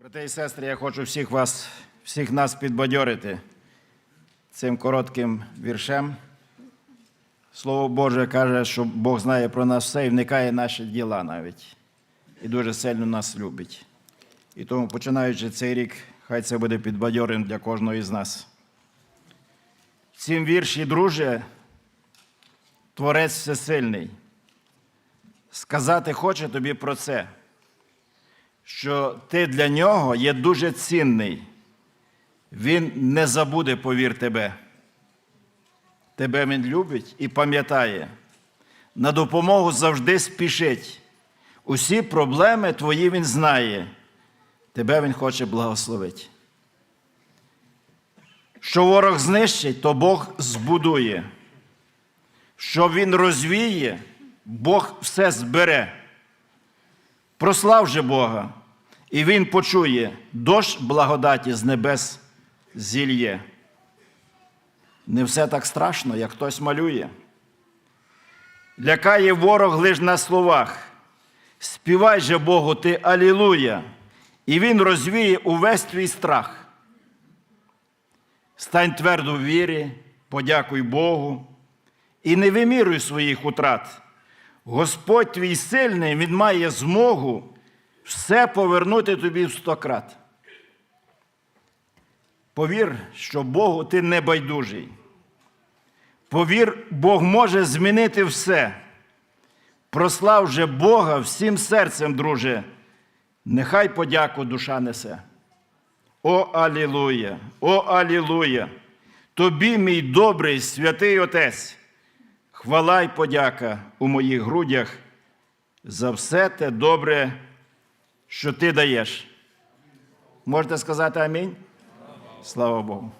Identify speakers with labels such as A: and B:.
A: Брати і сестри, я хочу всіх вас, всіх нас підбадьорити цим коротким віршем. Слово Боже каже, що Бог знає про нас все і вникає наші діла навіть. І дуже сильно нас любить. І тому, починаючи цей рік, хай це буде підбадьорим для кожного із нас. В вірші, друже, Творець Всесильний. Сказати хоче тобі про це що ти для нього є дуже цінний. Він не забуде, повір тебе. Тебе він любить і пам'ятає. На допомогу завжди спішить. Усі проблеми твої він знає. Тебе він хоче благословити. Що ворог знищить, то Бог збудує. Що він розвіє, Бог все збере. Прослав же Бога, і Він почує, дощ благодаті з небес зільє. Не все так страшно, як хтось малює. Лякає ворог лиш на словах. Співай же Богу ти Алілуя, і Він розвіє увесь твій страх. Стань твердо в вірі, подякуй Богу і не виміруй своїх утрат. Господь твій сильний, Він має змогу все повернути тобі в сто крат. Повір, що Богу ти не байдужий. Повір, Бог може змінити все. Прослав же Бога всім серцем, друже, нехай подяку душа несе. О Алілуя! О Алілуя! Тобі, мій добрий святий Отець! Хвала й подяка у моїх грудях за все те добре, що ти даєш. Можете сказати амінь? Слава Богу.